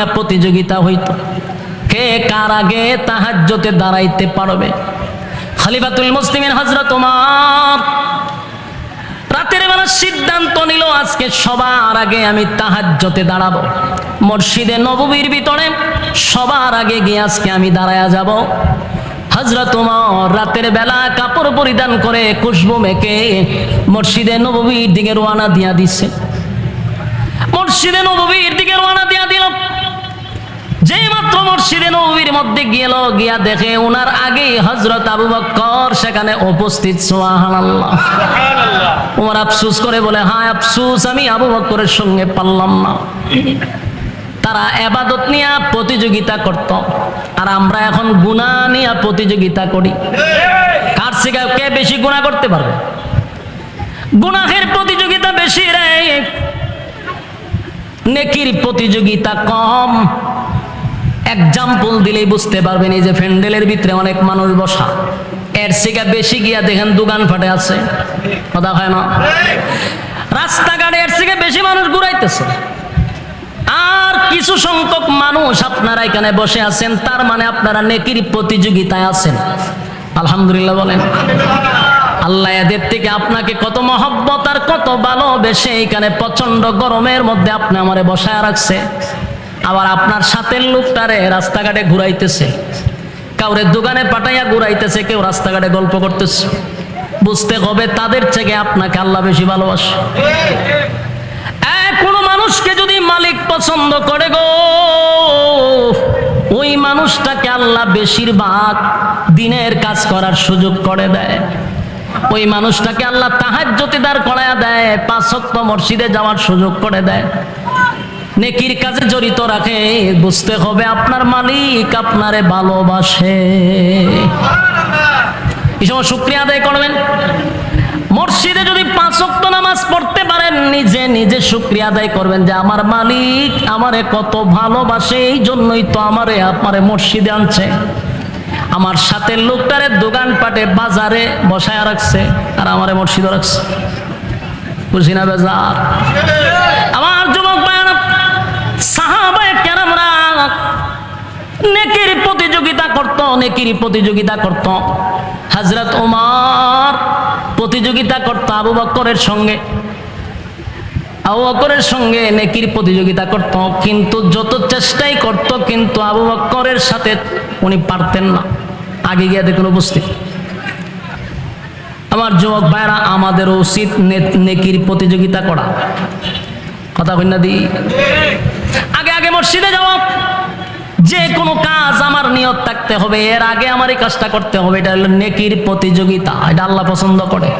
নিয়ে প্রতিযোগিতা হইতো। কে কার আগে তাহাজ্জতে দাঁড়াইতে পারবে? খলিফাতুল মুসলিমের হজরত তোমার রাতের বেলা সিদ্ধান্ত নিল, আজকে সবার আগে আমি তাহাজ্জতে দাঁড়াবো। মসজিদে নববীর ভিতরে সবার আগে গিয়ে আজকে আমি দাঁড়ায়া যাব। হজরত উমর রাতের বেলা কাপড় পরিধান করে খুশবু মেকে মসজিদে নববীর দিকে রোয়ানা দিয়া দিচ্ছে মসজিদে নববীর দিকে রোয়ানা দিয়া দিল। যে মাত্র মসজিদে নবীর মধ্যে গেল গিয়া দেখে ওনার আগে হজরত আবু বক্কর সেখানে উপস্থিত। সুবহানাল্লাহ। ওমর আফসুস করে বলে হ্যাঁ আফসুস আমি আবু বক্করের সঙ্গে পারলাম না। তারা এবাদত নিয়ে প্রতিযোগিতা করত। আর আমরা এখন গুনাহ নিয়ে প্রতিযোগিতা করি। কার থেকে কে বেশি গুনাহ করতে পারবে? গুনাহের প্রতিযোগিতা বেশি রে। নেকির প্রতিযোগিতা কম। এক্সাম্পল দিলেই বুঝতে পারবেন, এই যে ফ্যান্ডেলের ভিতরে অনেক মানুষ বসা। এর থেকে বেশি গিয়া দেখেন দোকান ফাটে আছে। কথা হয় না? রাস্তাঘাটে এর থেকে বেশি মানুষ ঘুরাইতেছে। আর কিছু সংখ্যক মানুষ আপনারা এখানে বসে আছেন, তার মানে আপনারা নেকির প্রতিযোগিতায় আছেন। আলহামদুলিল্লাহ বলেন। আল্লাহ এদের থেকে আপনাকে কত মহব্বত আর কত ভালোবেসে এখানে প্রচণ্ড গরমের মধ্যে আপনি আমারে বসায় রাখছে। আবার আপনার সাথের লোকটারে রাস্তাঘাটে ঘুরাইতেছে। কাউরে দোকানে পাঠাইয়া ঘুরাইতেছে, কেউ রাস্তাঘাটে গল্প করতেছে। বুঝতে হবে তাদের থেকে আপনাকে আল্লাহ বেশি ভালোবাসে। কোনো মানুষকে যদি মালিক পছন্দ করে গো, ওই মানুষটাকে আল্লাহ বেশিরভাগ দিনের কাজ করার সুযোগ করে দেয়। ওই মানুষটাকে আল্লাহ তাহার জ্যোতিদার করায় দেয় পাঁচক্ত মসজিদে যাওয়ার সুযোগ করে দেয়। নেকির কাজে জড়িত রাখে, বুঝতে হবে আপনার মালিক আপনারে ভালোবাসে। এই সময় শুক্রিয়া আদায় করবেন। মসজিদে যদি পাঁচ ওয়াক্ত নামাজ পড়তে পারেন, নিজে নিজে শুক্রিয়া আদায় করবেন যে আমার মালিক আমারে কত ভালোবাসে, এই জন্যই তো আমারে আপনারে মসজিদে আনছে। আমার সাথে লোকটারে দোকানপাটে বাজারে বসায় রাখছে আর আমারে মসজিদে রাখছে। বুঝি না বেজার? নেকির প্রতিযোগিতা করত, নেকির প্রতিযোগিতা করত। হজরত ওমর প্রতিযোগিতা করত আবু বক্করের সঙ্গে। আবু বক্করের সঙ্গে নেকির প্রতিযোগিতা করত, কিন্তু যত চেষ্টাই করত, কিন্তু আবু বক্করের সাথে উনি পারতেন না। আগে গিয়ে দেখুন উপস্থিত। আমার যুবক ভাইরা আমাদের উচিত নেকির প্রতিযোগিতা করা। কথা কন্যা দি। আগে আগে মসজিদে যাওয়া। যে কোনো কাজ আমার নিয়ত থাকতে হবে, এর আগে আমার এই কাজটা করতে হবে, এটা হলো নেকির প্রতিযোগিতা, এটা আল্লাহ পছন্দ করে।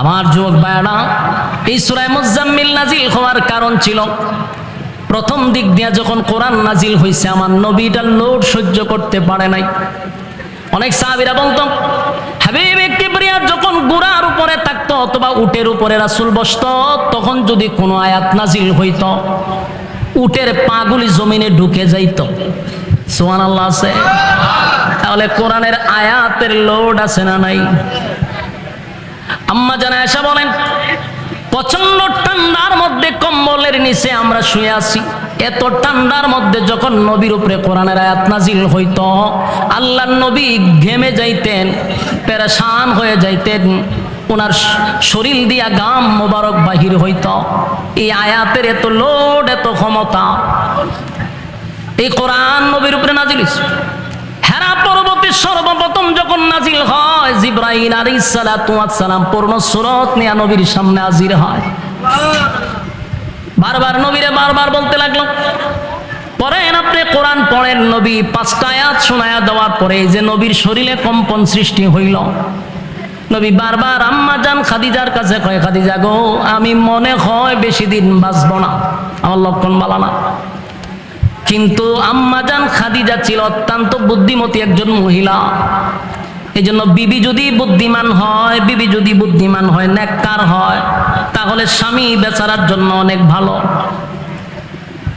আমার যুবক ভাইয়ারা, এই সুরায় মুজাম্মিল নাজিল হওয়ার কারণ ছিল, প্রথম দিক দিয়া যখন কোরআন নাজিল হয়েছে আমার নবীটা লোড সহ্য করতে পারে নাই। অনেক সাহাবিরা বলতো, হাবিব কিবরিয়া যখন গুড়ার উপরে থাকতো অথবা উটের উপরে রাসুল বসতো, তখন যদি কোনো আয়াত নাজিল হইতো উটের পাগুলি জমিনে ঢুকে যাইত। সোহান আল্লাহ আছে? তাহলে কোরআনের আয়াতের লোড আছে না নাই? আম্মা জানা এসা বলেন প্রচণ্ড ঠান্ডার মধ্যে কম্বলের নিচে আমরা শুয়ে আছি। এত ঠান্ডার মধ্যে যখন নবীর উপরে কোরআনের আয়াত নাজিল হইত আল্লাহ নবী ঘেমে যাইতেন, পেরেশান হয়ে যাইতেন। ওনার শরীর দিয়া গাম মোবারক বাহির হইত। এই আয়াতের এত লোড, এত ক্ষমতা। এই কোরআন নবীর উপরে নাজিল হইছে। হেরা সর্বপ্রথম যখন নাজিল হয় সালাতু ওয়াস সালাম পূর্ণ সূরত নবীর সামনে হাজির হয়। বারবার নবীরে বারবার বলতে লাগল পড়েন আপনি কোরআন পড়েন নবী, পাঁচটা আয়াত শোনায়া দেওয়ার পরে যে নবীর শরীরে কম্পন সৃষ্টি হইল। নবী বারবার আম্মা যান খাদিজার কাছে কয়, খাদিজা গো, আমি মনে হয় বেশি দিন বাঁচব না, আমার লক্ষণ বালা না। কিন্তু আম্মাজান খাদিজা ছিল অত্যন্ত বুদ্ধিমতী একজন মহিলা। এই জন্য বিবি যদি বুদ্ধিমান হয়, বিবি যদি বুদ্ধিমান হয়, নেককার হয়, তাহলে স্বামী বেচারার জন্য অনেক ভালো।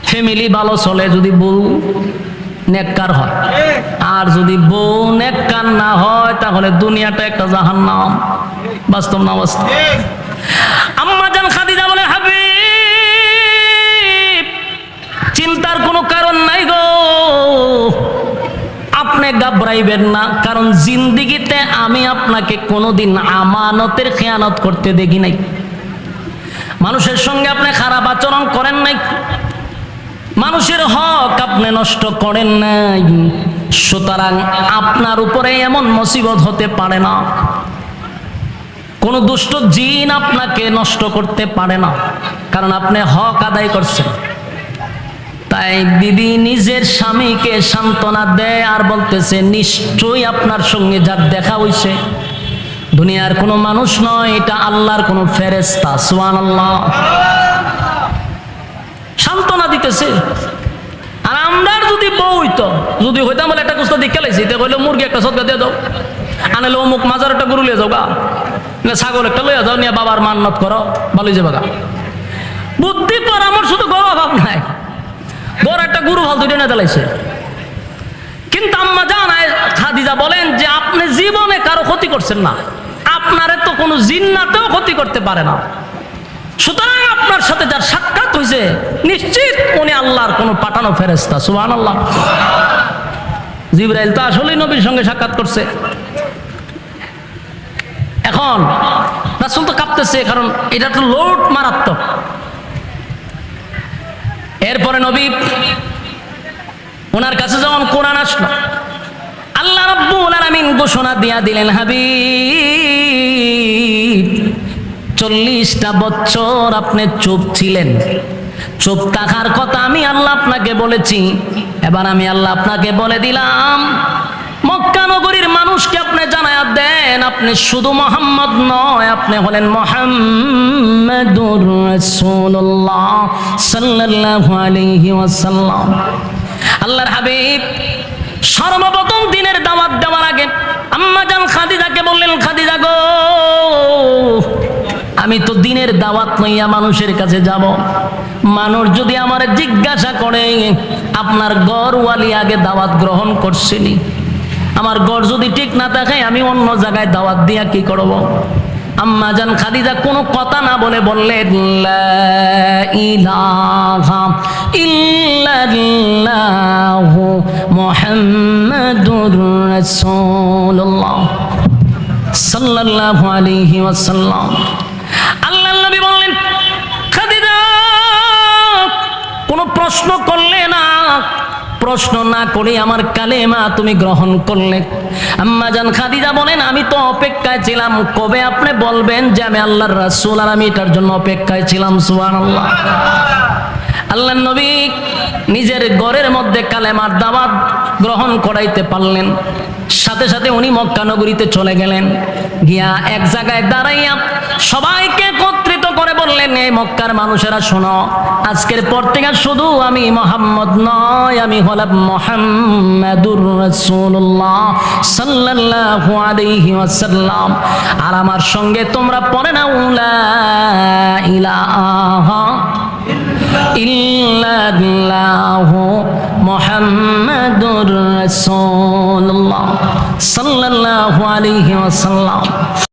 ফ্যামিলি ভালো চলে যদি বউ। নেককার হয়। আর যদি বউ নেককার না হয়, তাহলে দুনিয়াটা একটা জাহান্নাম। বাস্তব না বাস্তব আম্মাজান খাদিজা বলে, হাবিব আপনি ঘাবড়াইবেন না, কারণ জিন্দিগিতে আমি আপনাকে কোনোদিন আমানতের খেয়ানত করতে দেখি নাই। মানুষের সঙ্গে আপনি খারাপ আচরণ করেন নাই। মানুষের হক আপনি নষ্ট করেন নাই। সুতরাং আপনার উপরে এমন মুসিবত হতে পারে না। কোন দুষ্ট জিন আপনাকে নষ্ট করতে পারে না, কারণ আপনি হক আদায় করছেন। তাই বিবি নিজের স্বামীকে সান্ত্বনা দেয় আর বলতেছে, নিশ্চয়ই আপনার সঙ্গে যার দেখা হইছে, দুনিয়ার কোনো মানুষ নয়, এটা আল্লাহর কোনো ফেরেস্তা সুয়ান আল্লাহ সান্ত্বনা আর আমরা যদি বউ হইতো, যদি হইতাম বলে একটা কুস্তা দিকে লাইছি তে কইলে, মুরগি একটা সদকা দিয়ে দাও। আনালে অমুক মাজার একটা গরু লিয়ে যাও গা। না ছাগল একটা লইয়া যাও, নিয়ে বাবার মান্নত করো ভালোই যাবে গা। বুদ্ধি পরামর্শ তো গো অভাব নাই। বড় একটা গুরু ভালো দুইটা নেতা লাইছে। কিন্তু আম্মা জানায় খাদিজা বলেন যে, আপনি জীবনে কারও ক্ষতি করছেন না। আপনারে তো কোনো জিন্নাতেও ক্ষতি করতে পারে না। সুতরাং আপনার সাথে যার সাক্ষাৎ হয়েছে, নিশ্চিত উনি আল্লাহর কোনো পাঠানো ফেরেস্তা সুবান আল্লাহ জিব্রাইল তো আসলেই নবীর সঙ্গে সাক্ষাৎ করছে। এখন, রাসুল তো কাঁপতেছে, কারণ এটা তো লোড মারাত্মক। এরপরে নবী, ওনার কাছে যখন কোরআন আসলো, আল্লাহ রাব্বুল আলামিন ঘোষণা দিয়া দিলেন, হাবিব চল্লিশটা বছর আপনি চুপ ছিলেন। চুপ থাকার কথা আমি আল্লাহ আপনাকে বলেছি। এবার আমি আল্লাহ আপনাকে বলে দিলাম, মক্কা নগরীর মানুষকে আপনি জানায়া দেন, আপনি শুধু মোহাম্মদ নয়, আপনি হলেন মোহাম্মদুর রাসূলুল্লাহ সাল্লাল্লাহু আলাইহি ওয়াসাল্লাম। আল্লাহর হাবিব, সর্বপ্রথম দিনের দাওয়াত দেওয়ার আগে আম্মা জান খাদিজাকে বললেন, খাদিজা গো আমি তো দিনের দাওয়াত লইয়া মানুষের কাছে যাব। মানুষ যদি আমার জিজ্ঞাসা করে, আপনার গড়ওয়ালি আগে দাওয়াত গ্রহণ করছেনি আমার গড় যদি ঠিক না থাকে, আমি অন্য জায়গায় দাওয়াত দিয়া কি করব? আম্মা জান খাদিজা কোনো কথা না বলে বললেন সাল্লাল্লাহু আলাইহি ওয়াসাল্লাম। কোনো প্রশ্ন করলে না, প্রশ্ন না করে আমার কালেমা তুমি গ্রহণ করলে। আম্মা জান খাদিজা বলেন, আমি তো অপেক্ষায় ছিলাম। কবে আপনি বলবেন যে আমি আল্লাহর রাসূল আর আমি এটার জন্য অপেক্ষায় ছিলাম? সুবহানাল্লাহ। আল্লাহ নবী নিজের ঘরের মধ্যে কালেমার দাওয়াত গ্রহণ করাইতে পারলেন। সাথে সাথে উনি মক্কা নগরীতে চলে গেলেন। গিয়া এক জায়গায় দাঁড়াইয়া সবাইকে একত্রিত করে বললেন, এই মক্কার মানুষেরা শোনো, আজকের পর থেকে শুধু আমি মোহাম্মদ নয়, আমি হলাম মোহাম্মদুর রাসূলুল্লাহ সাল্লাল্লাহু আলাইহি ওয়াসাল্লাম। আর আমার সঙ্গে তোমরা পড়ে না উলা ইলাহা ইল্লাল্লাহু মুহাম্মাদুর রাসূলুল্লাহ সাল্লাল্লাহু আলাইহি ওয়াসাল্লাম।